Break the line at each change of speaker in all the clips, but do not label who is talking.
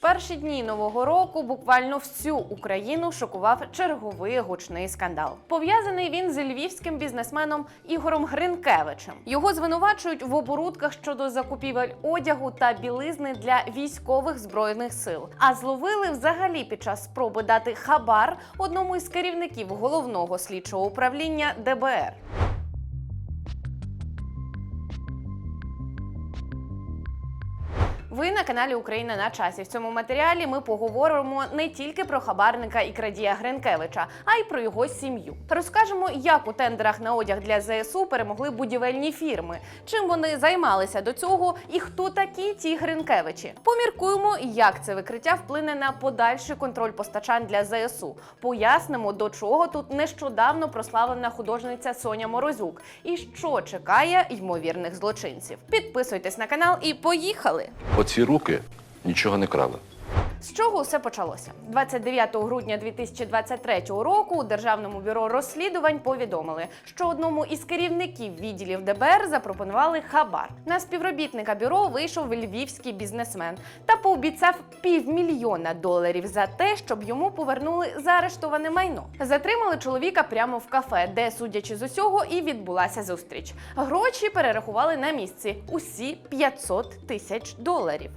перші дні нового року буквально всю Україну шокував черговий гучний скандал. Пов'язаний він з львівським бізнесменом Ігорем Гринкевичем. Його звинувачують в оборудках щодо закупівель одягу та білизни для військових збройних сил. А зловили взагалі під час спроби дати хабар одному із керівників головного слідчого управління ДБР. Ви на каналі Україна на часі. В цьому матеріалі ми поговоримо не тільки про хабарника і крадія Гринкевича, а й про його сім'ю. Розкажемо, як у тендерах на одяг для ЗСУ перемогли будівельні фірми, чим вони займалися до цього, і хто такі ті Гринкевичі. Поміркуємо, як це викриття вплине на подальший контроль постачань для ЗСУ. Пояснимо, до чого тут нещодавно прославлена художниця Соня Морозюк і що чекає ймовірних злочинців. Підписуйтесь на канал і поїхали!
Оці руки нічого не крали.
З чого все почалося? 29 грудня 2023 року у Державному бюро розслідувань повідомили, що одному із керівників відділів ДБР запропонували хабар. На співробітника бюро вийшов львівський бізнесмен та пообіцяв півмільйона доларів за те, щоб йому повернули заарештоване майно. Затримали чоловіка прямо в кафе, де, судячи з усього, і відбулася зустріч. Гроші перерахували на місці усі 500 тисяч доларів.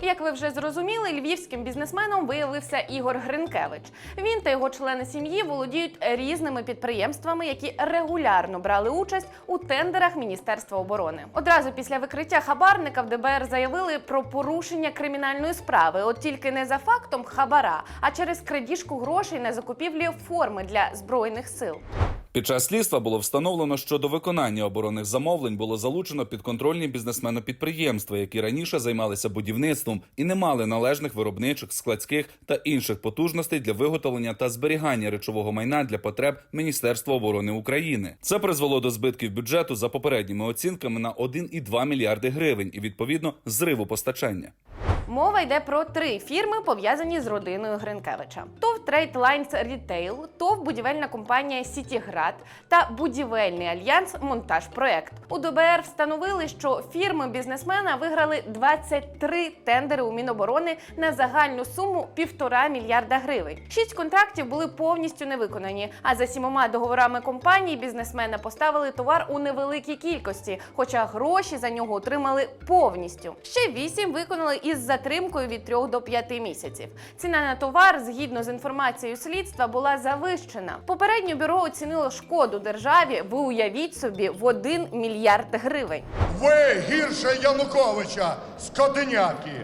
Як ви вже зрозуміли, львівським бізнесменом виявився Ігор Гринкевич. Він та його члени сім'ї володіють різними підприємствами, які регулярно брали участь у тендерах Міністерства оборони. Одразу після викриття хабарника в ДБР заявили про порушення кримінальної справи, от тільки не за фактом хабара, а через крадіжку грошей на закупівлі форми для збройних сил.
Під час слідства було встановлено, що до виконання оборонних замовлень було залучено підконтрольні бізнесмени підприємства, які раніше займалися будівництвом і не мали належних виробничих, складських та інших потужностей для виготовлення та зберігання речового майна для потреб Міністерства оборони України. Це призвело до збитків бюджету за попередніми оцінками на 1,2 мільярди гривень і відповідно зриву постачання.
Мова йде про три фірми, пов'язані з родиною Гринкевича: ТОВ Trade Lines Retail, ТОВ будівельна компанія Сітіград та будівельний альянс Монтаж Проект. У ДБР встановили, що фірми бізнесмена виграли 23 тендери у Міноборони на загальну суму півтора мільярда гривень. Шість контрактів були повністю не виконані. А за сімома договорами компанії бізнесмена поставили товар у невеликій кількості, хоча гроші за нього отримали повністю. Ще вісім виконали із затримкою від 3 до 5 місяців. Ціна на товар, згідно з інформацією слідства, була завищена. Попередньо бюро оцінило шкоду державі. Ви уявіть собі в 1 мільярд гривень.
Ви гірше Януковича, скотиняки!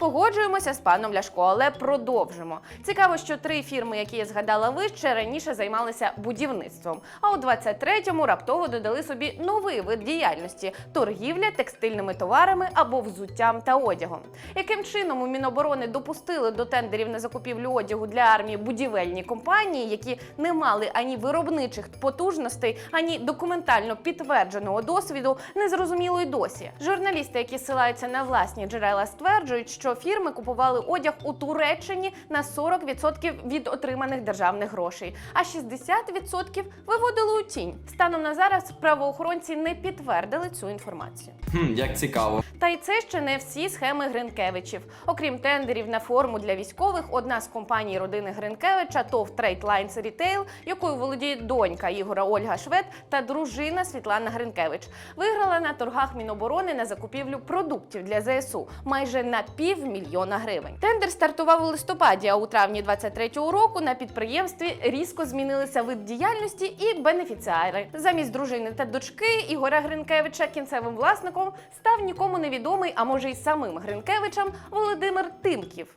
Погоджуємося з паном Ляшко, але продовжимо. Цікаво, що три фірми, які я згадала вище, раніше займалися будівництвом. А у 23-му раптово додали собі новий вид діяльності торгівля текстильними товарами або взуттям та одягом. Яким чином у Міноборони допустили до тендерів на закупівлю одягу для армії будівельні компанії, які не мали ані виробничих потужностей, ані документально підтвердженого досвіду, незрозуміло й досі. Журналісти, які силаються на власні джерела, стверджують, що фірми купували одяг у Туреччині на 40% від отриманих державних грошей, а 60% виводили у тінь. Станом на зараз правоохоронці не підтвердили цю інформацію.
Хм, як цікаво.
Та й це ще не всі схеми Гринкевичів. Окрім тендерів на форму для військових, одна з компаній родини Гринкевича ТОВ Trade Lines Retail, якою володіє донька Ігора Ольга Швед та дружина Світлана Гринкевич, виграла на торгах Міноборони на закупівлю продуктів для ЗСУ майже на півмільйона гривень. Тендер стартував у листопаді, а у травні 23-го року на підприємстві різко змінилися вид діяльності і бенефіціари. Замість дружини та дочки Ігоря Гринкевича кінцевим власником став нікому невідомий, а може й самим Гринкевичем Володимир Тимків.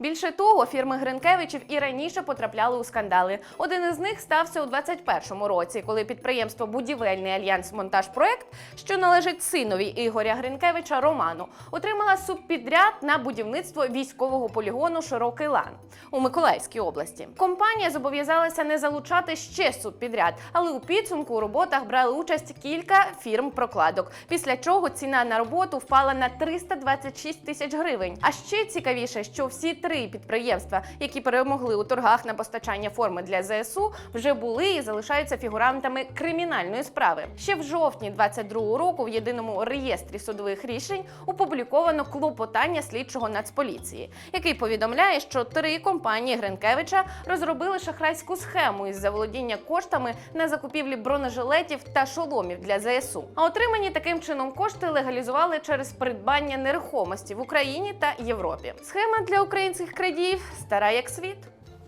Більше того, фірми Гринкевичів і раніше потрапляли у скандали. Один із них стався у 21-му році, коли підприємство Будівельний альянс Монтаж Проект, що належить синові Ігоря Гринкевича Роману, отримала субпідряд на будівництво військового полігону Широкий лан у Миколаївській області. Компанія зобов'язалася не залучати ще субпідряд, але у підсумку у роботах брали участь кілька фірм прокладок. Після чого ціна на роботу впала на 326 тисяч гривень. А ще цікавіше, що всі три три підприємства, які перемогли у торгах на постачання форми для ЗСУ, вже були і залишаються фігурантами кримінальної справи. Ще в жовтні 22-го року в єдиному реєстрі судових рішень опубліковано клопотання слідчого нацполіції, який повідомляє, що три компанії Гринкевича розробили шахрайську схему із заволодіння коштами на закупівлі бронежилетів та шоломів для ЗСУ. А отримані таким чином кошти легалізували через придбання нерухомості в Україні та Європі. Схема для українських крадіїв стара як світ.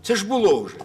Це ж було вже.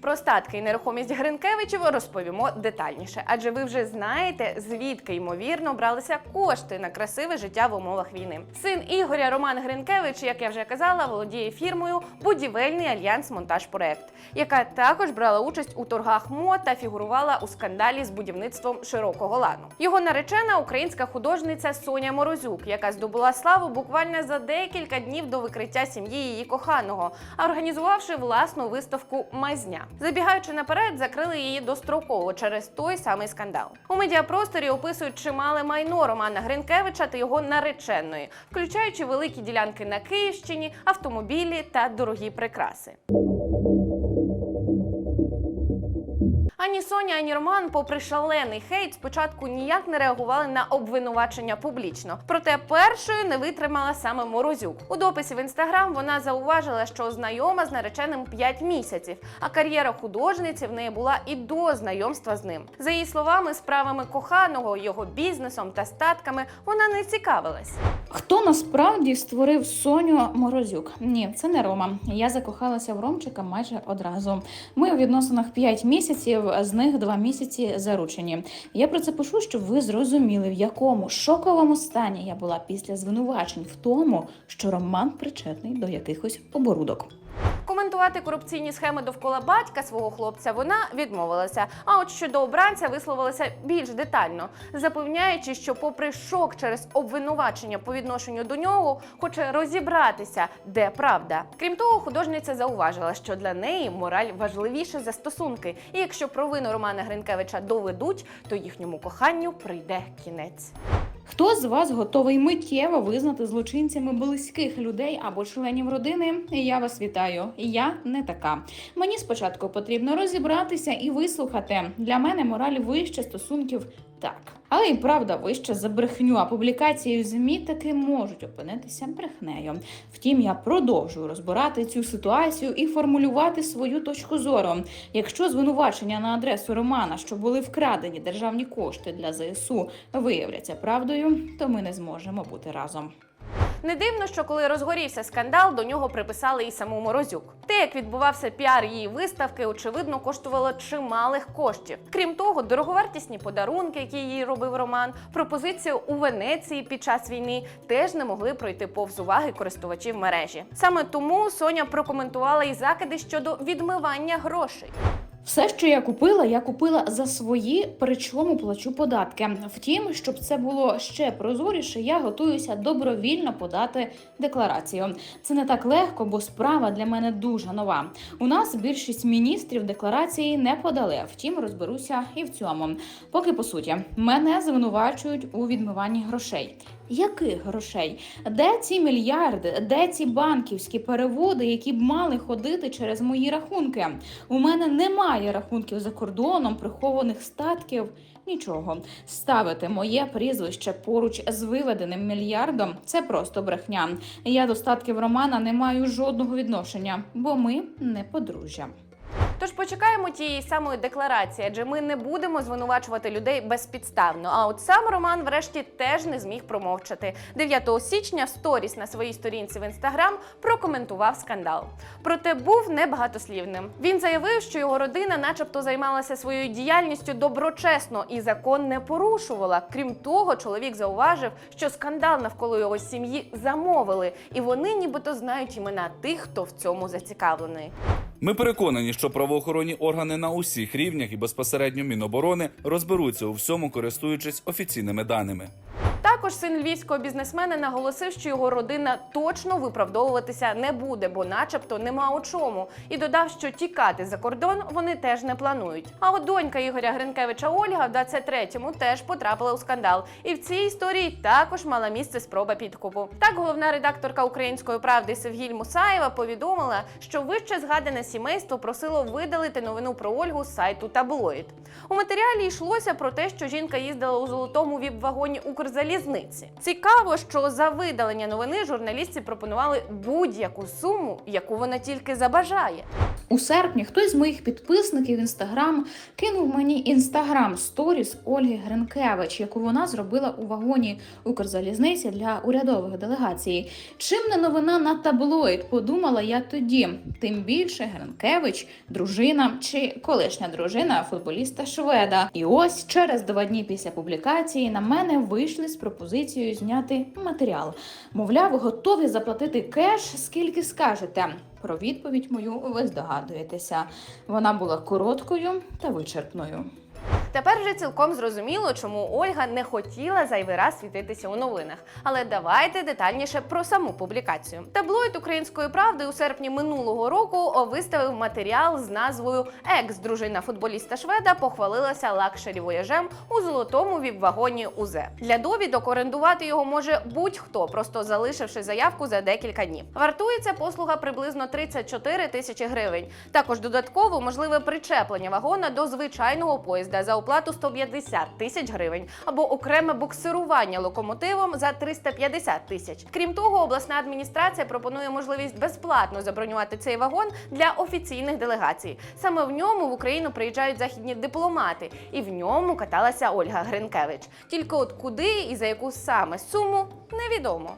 Про статки і нерухомість Гринкевичів розповімо детальніше, адже ви вже знаєте, звідки ймовірно бралися кошти на красиве життя в умовах війни. Син Ігоря Роман Гринкевич, як я вже казала, володіє фірмою Будівельний альянс Монтаж Проект, яка також брала участь у торгах МО та фігурувала у скандалі з будівництвом широкого лану. Його наречена українська художниця Соня Морозюк, яка здобула славу буквально за декілька днів до викриття сім'ї її коханого, організувавши власну виставку Мазня. Забігаючи наперед, закрили її достроково через той самий скандал. У медіапросторі описують чимале майно Романа Гринкевича та його нареченої, включаючи великі ділянки на Київщині, автомобілі та дорогі прикраси. Ані Соня, ані Роман, попри шалений хейт, спочатку ніяк не реагували на обвинувачення публічно. Проте першою не витримала саме Морозюк. У дописі в інстаграм вона зауважила, що знайома з нареченим 5 місяців, а кар'єра художниці в неї була і до знайомства з ним. За її словами, справами коханого, його бізнесом та статками вона не цікавилась.
Хто насправді створив Соню Морозюк? Ні, це не Рома. Я закохалася в Ромчика майже одразу. Ми у відносинах 5 місяців, з них два місяці заручені. Я про це пишу, щоб ви зрозуміли, в якому шоковому стані я була після звинувачень в тому, що Роман причетний до якихось оборудок.
Коментувати корупційні схеми довкола батька свого хлопця вона відмовилася. А от щодо обранця висловилася більш детально, запевняючи, що, попри шок через обвинувачення по відношенню до нього, хоче розібратися, де правда. Крім того, художниця зауважила, що для неї мораль важливіше за стосунки, і якщо провину Романа Гринкевича доведуть, то їхньому коханню прийде кінець.
Хто з вас готовий миттєво визнати злочинцями близьких людей або членів родини? Я вас вітаю. Я не така. Мені спочатку потрібно розібратися і вислухати. Для мене мораль вище стосунків так. Але і правда вище за брехню, а публікації в ЗМІ таки можуть опинитися брехнею. Втім, я продовжую розбирати цю ситуацію і формулювати свою точку зору. Якщо звинувачення на адресу Романа, що були вкрадені державні кошти для ЗСУ, виявляться правдою, то ми не зможемо бути разом.
Не дивно, що коли розгорівся скандал, до нього приписали і саму Морозюк. Те, як відбувався піар її виставки, очевидно, коштувало чималих коштів. Крім того, дороговартісні подарунки, які їй робив Роман, пропозицію у Венеції під час війни теж не могли пройти повз уваги користувачів мережі. Саме тому Соня прокоментувала і закиди щодо відмивання грошей.
Все, що я купила, я купила за свої, причому плачу податки. Втім, щоб це було ще прозоріше, я готуюся добровільно подати декларацію. Це не так легко, бо справа для мене дуже нова. У нас більшість міністрів декларації не подали. Втім, розберуся і в цьому. Поки по суті, мене звинувачують у відмиванні грошей. Яких грошей? Де ці мільярди? Де ці банківські переводи, які б мали ходити через мої рахунки? У мене немає рахунків за кордоном, прихованих статків. Нічого, ставити моє прізвище поруч з виведеним мільярдом це просто брехня. Я до статків Романа не маю жодного відношення, бо ми не подружжя.
Тож почекаємо тієї самої декларації, адже ми не будемо звинувачувати людей безпідставно. А от сам Роман, врешті, теж не зміг промовчати. 9 січня сторіс на своїй сторінці в інстаграм прокоментував скандал. Проте був небагатослівним. Він заявив, що його родина, начебто, займалася своєю діяльністю доброчесно і закон не порушувала. Крім того, чоловік зауважив, що скандал навколо його сім'ї замовили, і вони нібито знають імена тих, хто в цьому зацікавлений.
Ми переконані, що правоохоронні органи на усіх рівнях і безпосередньо Міноборони розберуться у всьому, користуючись офіційними даними.
Також син львівського бізнесмена наголосив, що його родина точно виправдовуватися не буде, бо, начебто, нема у чому. І додав, що тікати за кордон вони теж не планують. А от донька Ігоря Гринкевича Ольга в 23-му теж потрапила у скандал. І в цій історії також мала місце спроба підкупу. Так, головна редакторка української правди Севгіль Мусаєва повідомила, що вище згадане сімейство просило видалити новину про Ольгу з сайту таблоїд. У матеріалі йшлося про те, що жінка їздила у золотому віп-вагоні Укрзалізниці. Цікаво, що за видалення новини журналістці пропонували будь-яку суму, яку вона тільки забажає.
У серпні хтось з моїх підписників інстаграм кинув мені інстаграм сторіс Ольги Гринкевич, яку вона зробила у вагоні Укрзалізниці для урядових делегацій. Чим не новина на таблоїд? Подумала я тоді. Тим більше Гринкевич, дружина чи колишня дружина футболіста Шведа. І ось через два дні після публікації на мене вийшли з пропозицією зняти матеріал. Мовляв, готові заплатити кеш, скільки скажете. Про відповідь мою ви здогадуєтеся. Вона була короткою та вичерпною.
Тепер вже цілком зрозуміло, чому Ольга не хотіла зайвий раз світитися у новинах. Але давайте детальніше про саму публікацію. Таблоїд української правди у серпні минулого року виставив матеріал з назвою Екс-дружина футболіста Шведа похвалилася лакшері вояжем у золотому віп-вагоні УЗ. Для довідок орендувати його може будь-хто, просто залишивши заявку за декілька днів. Вартується послуга приблизно 34 тисячі гривень. Також додатково можливе причеплення вагона до звичайного поїзда за оплату 150 тисяч гривень або окреме буксирування локомотивом за 350 тисяч. Крім того, обласна адміністрація пропонує можливість безплатно забронювати цей вагон для офіційних делегацій. Саме в ньому в Україну приїжджають західні дипломати, і в ньому каталася Ольга Гринкевич. Тільки от куди і за яку саме суму невідомо.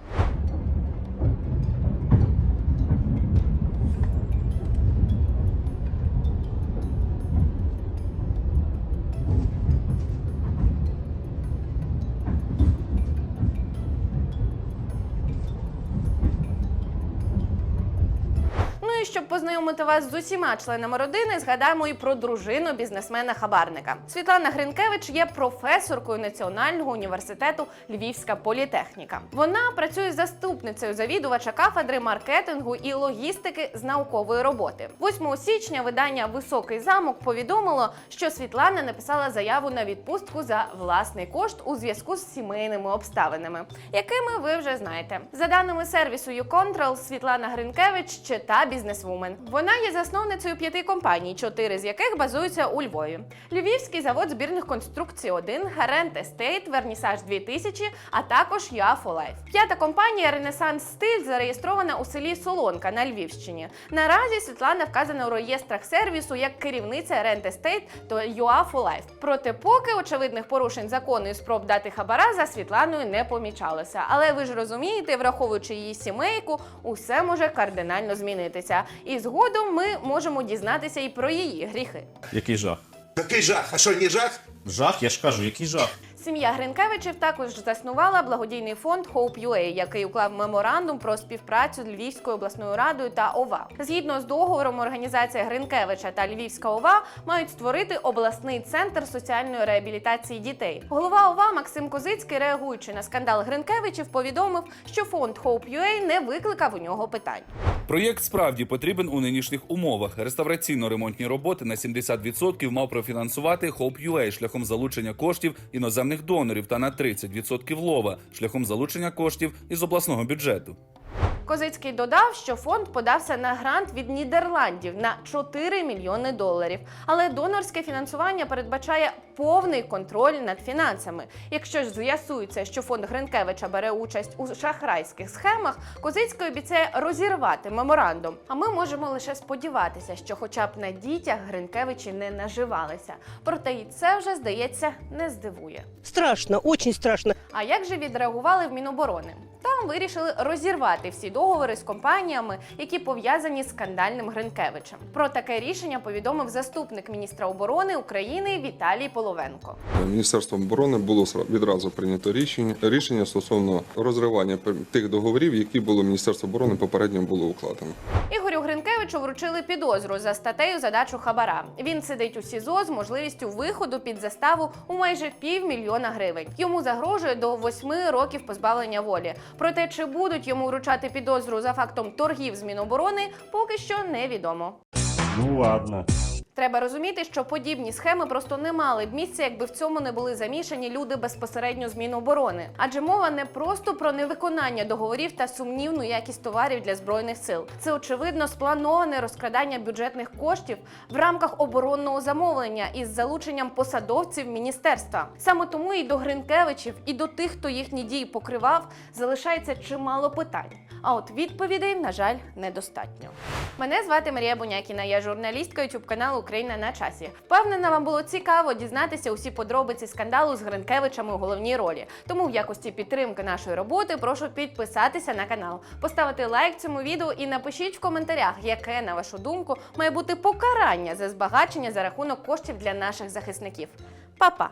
Познайомити вас з усіма членами родини, згадаємо і про дружину бізнесмена-хабарника. Світлана Гринкевич є професоркою Національного університету Львівська політехніка. Вона працює заступницею завідувача кафедри маркетингу і логістики з наукової роботи. 8 січня видання Високий замок повідомило, що Світлана написала заяву на відпустку за власний кошт у зв'язку з сімейними обставинами, якими ви вже знаєте. За даними сервісу YouControl, Світлана Гринкевич чита бізнесвумен. Вона є засновницею п'яти компаній, чотири з яких базуються у Львові: Львівський завод збірних конструкцій 1, Гарент Естейт, Вернісаж 2000, а також Яфолайф. П'ята компанія Ренесанс Стиль зареєстрована у селі Солонка на Львівщині. Наразі Світлана вказана у реєстрах сервісу як керівниця Рент Естейт та Юафолайф. Проте, поки очевидних порушень закону і спроб дати хабара за Світланою не помічалося. Але ви ж розумієте, враховуючи її сімейку, усе може кардинально змінитися. І згодом ми можемо дізнатися і про її гріхи.
Який жах?
Який жах? А що, не жах?
Жах, я ж кажу, який жах.
Сім'я Гринкевичів також заснувала благодійний фонд Hope.ua, який уклав меморандум про співпрацю з Львівською обласною радою та ОВА. Згідно з договором, організація Гринкевича та Львівська ОВА мають створити обласний центр соціальної реабілітації дітей. Голова ОВА Максим Козицький, реагуючи на скандал Гринкевичів, повідомив, що фонд Hope.ua не викликав у нього питань.
Проєкт справді потрібен у нинішніх умовах. Реставраційно-ремонтні роботи на 70% мав профінансувати Hope.ua шляхом залучення коштів іноземних донорів та на 30% лова шляхом залучення коштів із обласного бюджету.
Козицький додав, що фонд подався на грант від Нідерландів на 4 мільйони доларів. Але донорське фінансування передбачає повний контроль над фінансами. Якщо ж з'ясується, що фонд Гринкевича бере участь у шахрайських схемах, Козицький обіцяє розірвати меморандум. А ми можемо лише сподіватися, що, хоча б на дітях Гринкевичі не наживалися. Проте і це вже здається не здивує.
Страшно, очень страшно.
А як же відреагували в Міноборони? Там вирішили розірвати всі договори з компаніями, які пов'язані з скандальним Гринкевичем. Про таке рішення повідомив заступник міністра оборони України Віталій Половенко.
Міністерством оборони було відразу прийнято рішення, рішення стосовно розривання тих договорів, які було Міністерство оборони попередньо було укладено.
Ігорю Гринкевичу Гринкевичу вручили підозру за статтею задачу хабара. Він сидить у СІЗО з можливістю виходу під заставу у майже півмільйона гривень. Йому загрожує до восьми років позбавлення волі. Проте чи будуть йому вручати підозру за фактом торгів з Міноборони, поки що невідомо.
Ну ладно.
Треба розуміти, що подібні схеми просто не мали б місця, якби в цьому не були замішані люди безпосередньо з Міноборони. Адже мова не просто про невиконання договорів та сумнівну якість товарів для збройних сил. Це очевидно сплановане розкрадання бюджетних коштів в рамках оборонного замовлення із залученням посадовців міністерства. Саме тому і до Гринкевичів, і до тих, хто їхні дії покривав, залишається чимало питань. А от відповідей, на жаль, недостатньо. Мене звати Марія Бунякіна, я журналістка youtube каналу Україна на часі. Впевнена, вам було цікаво дізнатися усі подробиці скандалу з Гринкевичами у головній ролі. Тому в якості підтримки нашої роботи прошу підписатися на канал, поставити лайк цьому відео і напишіть в коментарях, яке на вашу думку має бути покарання за збагачення за рахунок коштів для наших захисників. Па-па!